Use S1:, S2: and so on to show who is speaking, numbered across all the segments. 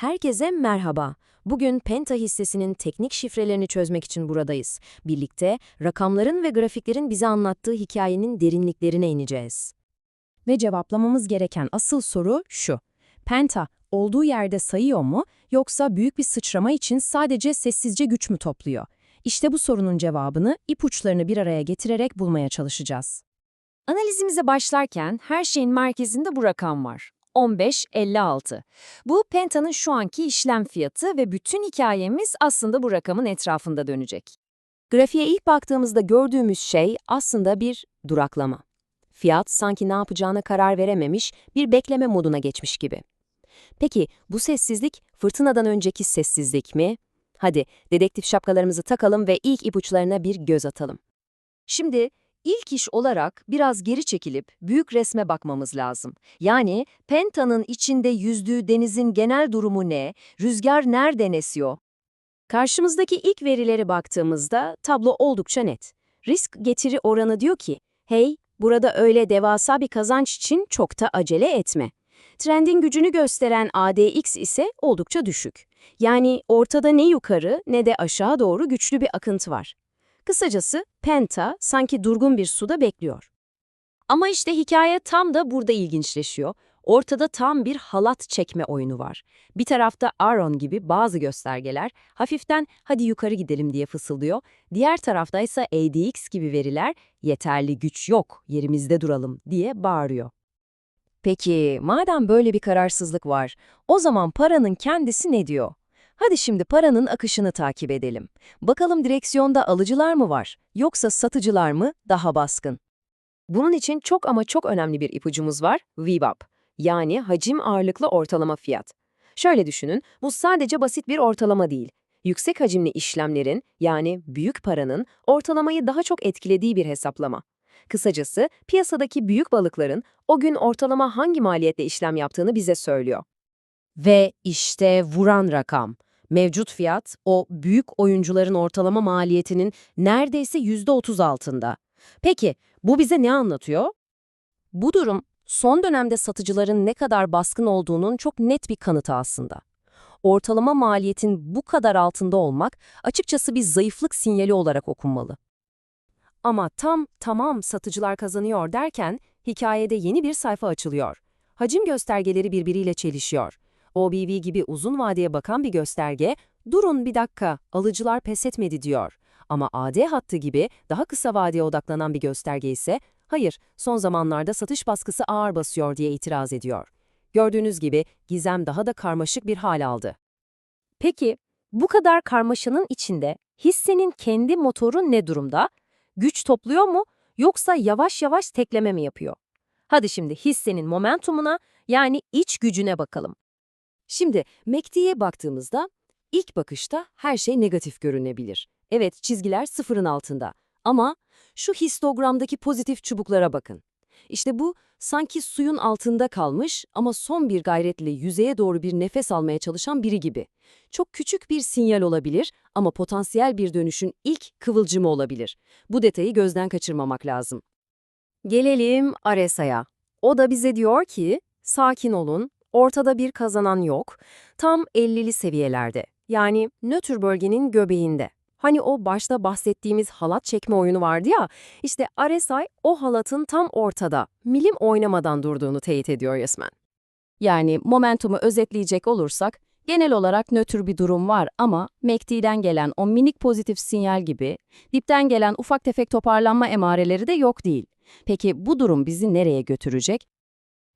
S1: Herkese merhaba. Bugün Penta hissesinin teknik şifrelerini çözmek için buradayız. Birlikte rakamların ve grafiklerin bize anlattığı hikayenin derinliklerine ineceğiz. Ve cevaplamamız gereken asıl soru şu. Penta olduğu yerde sayıyor mu yoksa büyük bir sıçrama için sadece sessizce güç mü topluyor? İşte bu sorunun cevabını ipuçlarını bir araya getirerek bulmaya çalışacağız.
S2: Analizimize başlarken her şeyin merkezinde bu rakam var. 15.56. Bu Penta'nın şu anki işlem fiyatı ve bütün hikayemiz aslında bu rakamın etrafında dönecek.
S1: Grafiğe ilk baktığımızda gördüğümüz şey aslında bir duraklama. Fiyat sanki ne yapacağına karar verememiş, bir bekleme moduna geçmiş gibi. Peki bu sessizlik fırtınadan önceki sessizlik mi? Hadi dedektif şapkalarımızı takalım ve ilk ipuçlarına bir göz atalım.
S2: Şimdi ilk iş olarak biraz geri çekilip büyük resme bakmamız lazım. Yani Penta'nın içinde yüzdüğü denizin genel durumu ne, rüzgar nereden esiyor?
S1: Karşımızdaki ilk verilere baktığımızda tablo oldukça net. Risk getiri oranı diyor ki, hey burada öyle devasa bir kazanç için çok da acele etme. Trendin gücünü gösteren ADX ise oldukça düşük. Yani ortada ne yukarı ne de aşağı doğru güçlü bir akıntı var. Kısacası Penta sanki durgun bir suda bekliyor. Ama işte hikaye tam da burada ilginçleşiyor. Ortada tam bir halat çekme oyunu var. Bir tarafta Aaron gibi bazı göstergeler hafiften hadi yukarı gidelim diye fısıldıyor. Diğer tarafta ise ADX gibi veriler yeterli güç yok, yerimizde duralım diye bağırıyor. Peki madem böyle bir kararsızlık var, o zaman paranın kendisi ne diyor? Hadi şimdi paranın akışını takip edelim. Bakalım direksiyonda alıcılar mı var, yoksa satıcılar mı daha baskın? Bunun için çok ama çok önemli bir ipucumuz var, VWAP. Yani hacim ağırlıklı ortalama fiyat. Şöyle düşünün, bu sadece basit bir ortalama değil. Yüksek hacimli işlemlerin, yani büyük paranın, ortalamayı daha çok etkilediği bir hesaplama. Kısacası, piyasadaki büyük balıkların o gün ortalama hangi maliyetle işlem yaptığını bize söylüyor. Ve işte vuran rakam. Mevcut fiyat, o büyük oyuncuların ortalama maliyetinin neredeyse %30 altında. Peki, bu bize ne anlatıyor? Bu durum, son dönemde satıcıların ne kadar baskın olduğunun çok net bir kanıtı aslında. Ortalama maliyetin bu kadar altında olmak, açıkçası bir zayıflık sinyali olarak okunmalı. Ama tam tamam satıcılar kazanıyor derken, hikayede yeni bir sayfa açılıyor. Hacim göstergeleri birbiriyle çelişiyor. OBV gibi uzun vadeye bakan bir gösterge, durun bir dakika, alıcılar pes etmedi diyor. Ama AD hattı gibi daha kısa vadeye odaklanan bir gösterge ise, hayır, son zamanlarda satış baskısı ağır basıyor diye itiraz ediyor. Gördüğünüz gibi gizem daha da karmaşık bir hal aldı. Peki, bu kadar karmaşanın içinde hissenin kendi motoru ne durumda? Güç topluyor mu yoksa yavaş yavaş tekleme mi yapıyor? Hadi şimdi hissenin momentumuna yani iç gücüne bakalım. Şimdi MACD'ye baktığımızda ilk bakışta her şey negatif görünebilir. Evet çizgiler sıfırın altında ama şu histogramdaki pozitif çubuklara bakın. İşte bu sanki suyun altında kalmış ama son bir gayretle yüzeye doğru bir nefes almaya çalışan biri gibi. Çok küçük bir sinyal olabilir ama potansiyel bir dönüşün ilk kıvılcımı olabilir. Bu detayı gözden kaçırmamak lazım. Gelelim RSI'ya. O da bize diyor ki, sakin olun, ortada bir kazanan yok, tam 50'li seviyelerde. Yani nötr bölgenin göbeğinde. Hani o başta bahsettiğimiz halat çekme oyunu vardı ya, işte RSI o halatın tam ortada, milim oynamadan durduğunu teyit ediyor resmen. Yani momentumu özetleyecek olursak, genel olarak nötr bir durum var ama MACD'den gelen o minik pozitif sinyal gibi, dipten gelen ufak tefek toparlanma emareleri de yok değil. Peki bu durum bizi nereye götürecek?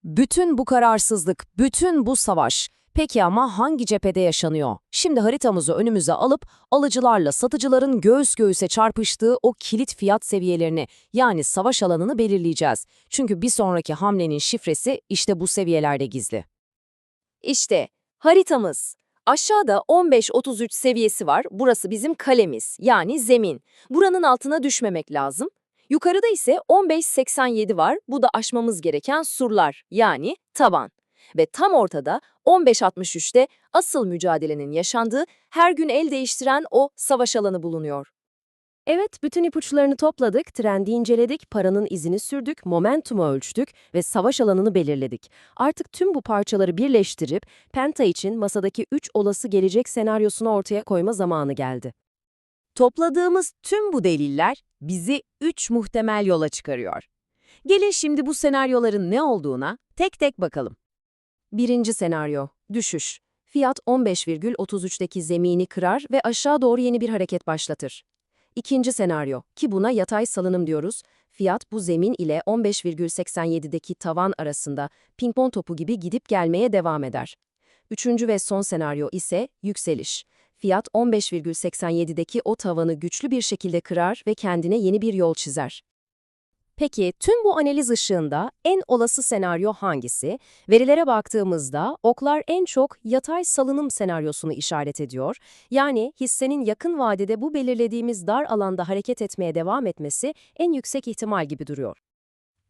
S1: Bütün bu kararsızlık, bütün bu savaş, peki ama hangi cephede yaşanıyor? Şimdi haritamızı önümüze alıp alıcılarla satıcıların göğüs göğüse çarpıştığı o kilit fiyat seviyelerini yani savaş alanını belirleyeceğiz. Çünkü bir sonraki hamlenin şifresi işte bu seviyelerde gizli. İşte haritamız. Aşağıda 15-33 seviyesi var. Burası bizim kalemiz yani zemin. Buranın altına düşmemek lazım. Yukarıda ise 15-87 var. Bu da aşmamız gereken surlar yani taban. Ve tam ortada 15-63'te asıl mücadelenin yaşandığı her gün el değiştiren o savaş alanı bulunuyor. Evet, bütün ipuçlarını topladık, trendi inceledik, paranın izini sürdük, momentumu ölçtük ve savaş alanını belirledik. Artık tüm bu parçaları birleştirip Penta için masadaki 3 olası gelecek senaryosunu ortaya koyma zamanı geldi. Topladığımız tüm bu deliller bizi 3 muhtemel yola çıkarıyor. Gelin şimdi bu senaryoların ne olduğuna tek tek bakalım. Birinci senaryo, düşüş. Fiyat 15,33'teki zemini kırar ve aşağı doğru yeni bir hareket başlatır. İkinci senaryo, ki buna yatay salınım diyoruz, fiyat bu zemin ile 15,87'deki tavan arasında pimpon topu gibi gidip gelmeye devam eder. Üçüncü ve son senaryo ise yükseliş. Fiyat 15,87'deki o tavanı güçlü bir şekilde kırar ve kendine yeni bir yol çizer. Peki tüm bu analiz ışığında en olası senaryo hangisi? Verilere baktığımızda oklar en çok yatay salınım senaryosunu işaret ediyor. Yani hissenin yakın vadede bu belirlediğimiz dar alanda hareket etmeye devam etmesi en yüksek ihtimal gibi duruyor.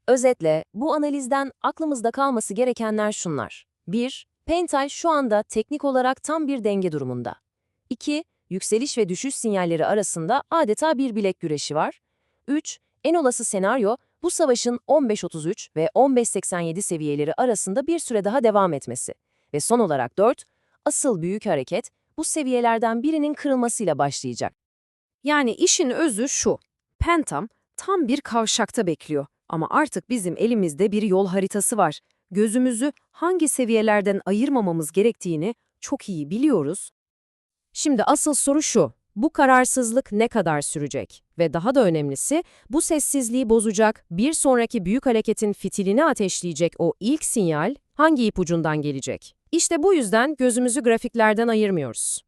S1: Özetle bu analizden aklımızda kalması gerekenler şunlar. 1. Pentay şu anda teknik olarak tam bir denge durumunda. 2. Yükseliş ve düşüş sinyalleri arasında adeta bir bilek güreşi var. 3. En olası senaryo bu savaşın 15.33 ve 15.87 seviyeleri arasında bir süre daha devam etmesi. Ve son olarak 4. Asıl büyük hareket bu seviyelerden birinin kırılmasıyla başlayacak. Yani işin özü şu. Pentam tam bir kavşakta bekliyor ama artık bizim elimizde bir yol haritası var. Gözümüzü hangi seviyelerden ayırmamamız gerektiğini çok iyi biliyoruz. Şimdi asıl soru şu. Bu kararsızlık ne kadar sürecek? Ve daha da önemlisi, bu sessizliği bozacak, bir sonraki büyük hareketin fitilini ateşleyecek o ilk sinyal hangi ipucundan gelecek? İşte bu yüzden gözümüzü grafiklerden ayırmıyoruz.